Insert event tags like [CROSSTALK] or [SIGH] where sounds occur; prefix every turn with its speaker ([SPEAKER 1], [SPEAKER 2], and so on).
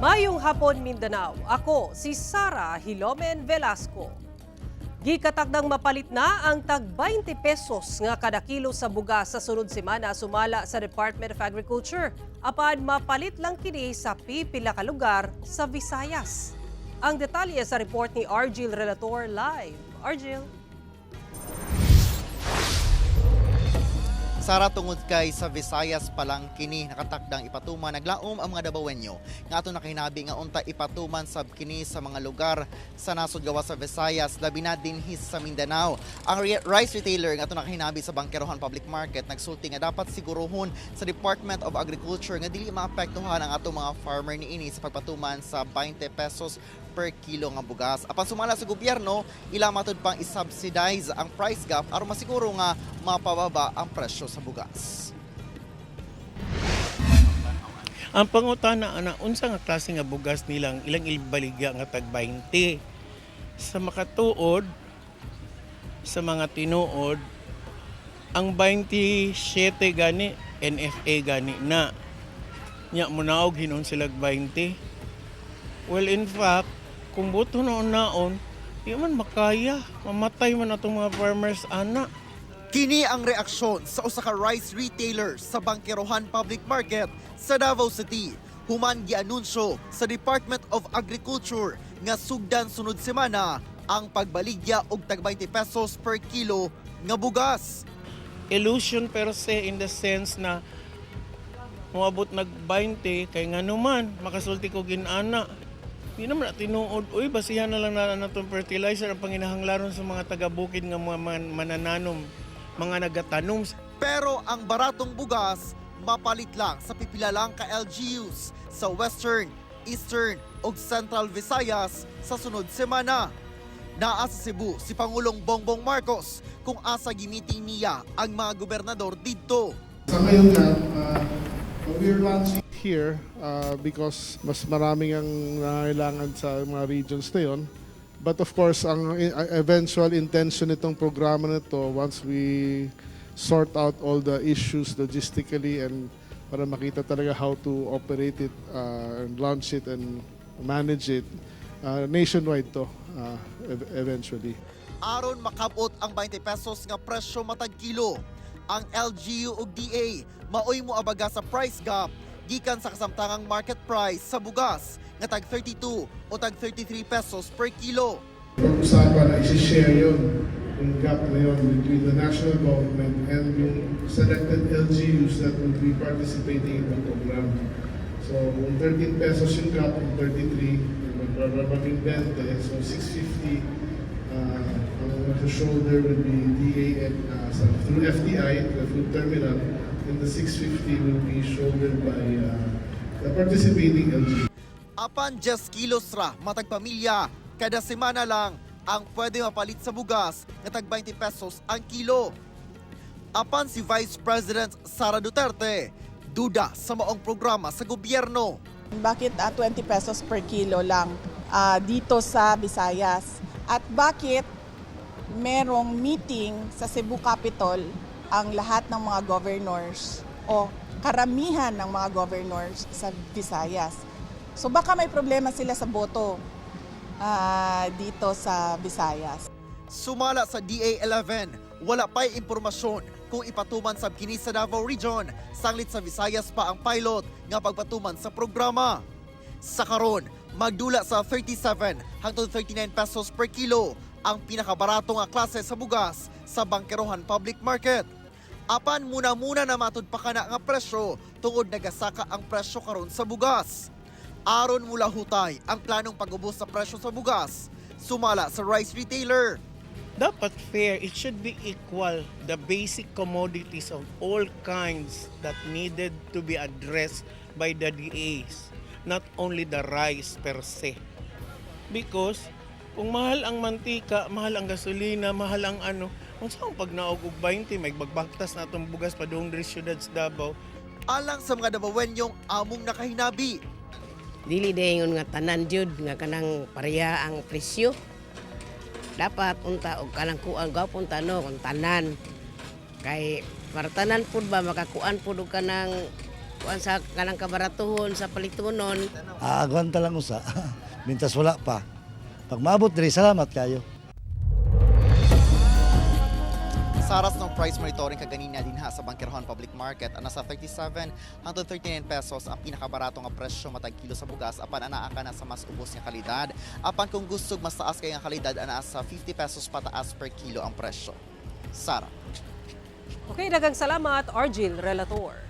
[SPEAKER 1] Mayong hapon Mindanao. Ako si Sara Hilomen Velasco. Gikatakdang mapalit na ang tag 20 pesos nga kada kilo sa bugas sa sunod semana sumala sa Department of Agriculture. Apan mapalit lang kini sa pipila ka lugar sa Visayas. Ang detalye sa report ni Argil Relator live. Argil.
[SPEAKER 2] Sara tungod kay sa Visayas pa lang kini nakatakdang ipatuman naglaom ang mga Dabawenyo nga ato nakahinabi nga unta ipatuman sab kini sa mga lugar sa nasod gawa sa Visayas labi na dinhi sa Mindanao. Ang ri- rice retailer nga ato nakahinabi sa Bangkerohan Public Market nagsulti nga dapat siguruhon sa Department of Agriculture nga dili maapektuhan ang ato mga farmer niini sa pagpatuman sa 20 pesos per kilo nga bugas. Apan sumala sa gobyerno, ila matud pang isubsidize ang price gap aron masiguro nga mapababa ang presyo sa bugas.
[SPEAKER 3] Ang pangutana ana unsa nga klase nga bugas nilang ilang ilbaligya nga tag 20 sa makatuod sa mga tinuod ang 27 gani NFA gani na nya mo naog hinon sila 20 well in fact kung buto noon naon di man makaya mamatay man atong mga farmers ana
[SPEAKER 2] Kini ang reaksyon sa usa ka rice retailer sa Bangkerohan Public Market sa Davao City. Human gianunsyo sa Department of Agriculture nga sugdan sunod semana ang pagbaligya og tag 20 pesos per kilo nga bugas.
[SPEAKER 3] illusion per se in the sense na moabot nag 20 kay nga naman makasulti ko ginana di naman na tinuod uy basihan na lang na natong fertilizer ang panginahanglaron sa mga taga-bukid nga mga man- manananom mga nagatanom
[SPEAKER 2] Pero ang baratong bugas mapalit lang sa pipila lang ka LGUs sa Western, Eastern ug Central Visayas sa sunod semana. Naa sa Cebu si Pangulong Bongbong Marcos kung asa gimiting niya ang mga gobernador didto.
[SPEAKER 4] Sa ngayon nga, uh, we're launching here uh, because mas maraming ang nangailangan sa mga regions na yun. But of course, ang eventual intention nitong programa na to, once we sort out all the issues logistically and para makita talaga how to operate it uh, and launch it and manage it, uh, nationwide to uh, ev- eventually.
[SPEAKER 2] aron makabot ang 20 pesos nga presyo matag kilo. Ang LGU ug DA maoy mo abaga sa price gap gikan sa kasamtangang market price sa bugas nga tag 32 o tag 33 pesos per kilo.
[SPEAKER 4] Pag-usapan na isi-share yun, yung gap na yun between the national government and yung selected LGUs that will be participating in the program. So kung 13 pesos yung gap, kung 33, magbabating 20, so 650 uh, ang shoulder will be DA and, uh, through FTI, the food terminal, and the 650 will be shouldered by uh, the participating LGU.
[SPEAKER 2] Apan 10 kilos ra matag pamilya kada semana lang ang pwede mapalit sa bugas nga tag 20 pesos ang kilo. Apan si Vice President Sara Duterte duda sa maong programa sa gobyerno.
[SPEAKER 5] Bakit ah, 20 pesos per kilo lang ah, dito sa Visayas? At bakit merong meeting sa Cebu Capitol ang lahat ng mga governors o karamihan ng mga governors sa Visayas? So baka may problema sila sa boto ah, dito sa Visayas.
[SPEAKER 2] Sumala sa DA11, wala pa'y impormasyon kung ipatuman sa kini sa Davao Region, sanglit sa Visayas pa ang pilot nga pagpatuman sa programa. Sa karon, magdula sa 37 hangtod 39 pesos per kilo ang pinakabarato nga klase sa bugas sa Bangkerohan Public Market. Apan muna-muna na matud pa kana nga presyo tungod nagasaka ang presyo karon sa bugas. Aron mula hutay ang planong pag-ubos sa presyo sa bugas, sumala sa rice retailer.
[SPEAKER 3] dapat fair. It should be equal. The basic commodities of all kinds that needed to be addressed by the DAs. Not only the rice per se. Because kung mahal ang mantika, mahal ang gasolina, mahal ang ano, kung saan pag naog og 20, may bagbaktas na itong bugas pa doon rin syudad sa Davao,
[SPEAKER 2] alang sa mga Dabawenyong among nakahinabi.
[SPEAKER 6] dili dayon nga tanan jud nga kanang pareha ang presyo dapat unta og kanang kuan gapon tano kung tanan kay para tanan pud ba makakuan pud og kanang kuan sa kanang kabaratuhon sa palitunon.
[SPEAKER 7] Aagwanta lang usa. [LAUGHS] Mintas wala pa. Pag maabot diri, salamat kayo.
[SPEAKER 2] Sa aras ng price monitoring kaganina din ha sa Bangkerhon Public Market, ana sa 37 hangtod 39 pesos ang pinakabarato nga presyo matag kilo sa bugas apan anaa ka na sa mas ubos nga kalidad. Apan kung gusto mas taas kay nga kalidad ana sa 50 pesos pataas per kilo ang presyo. Sara.
[SPEAKER 1] Okay, dagang salamat, Argil Relator.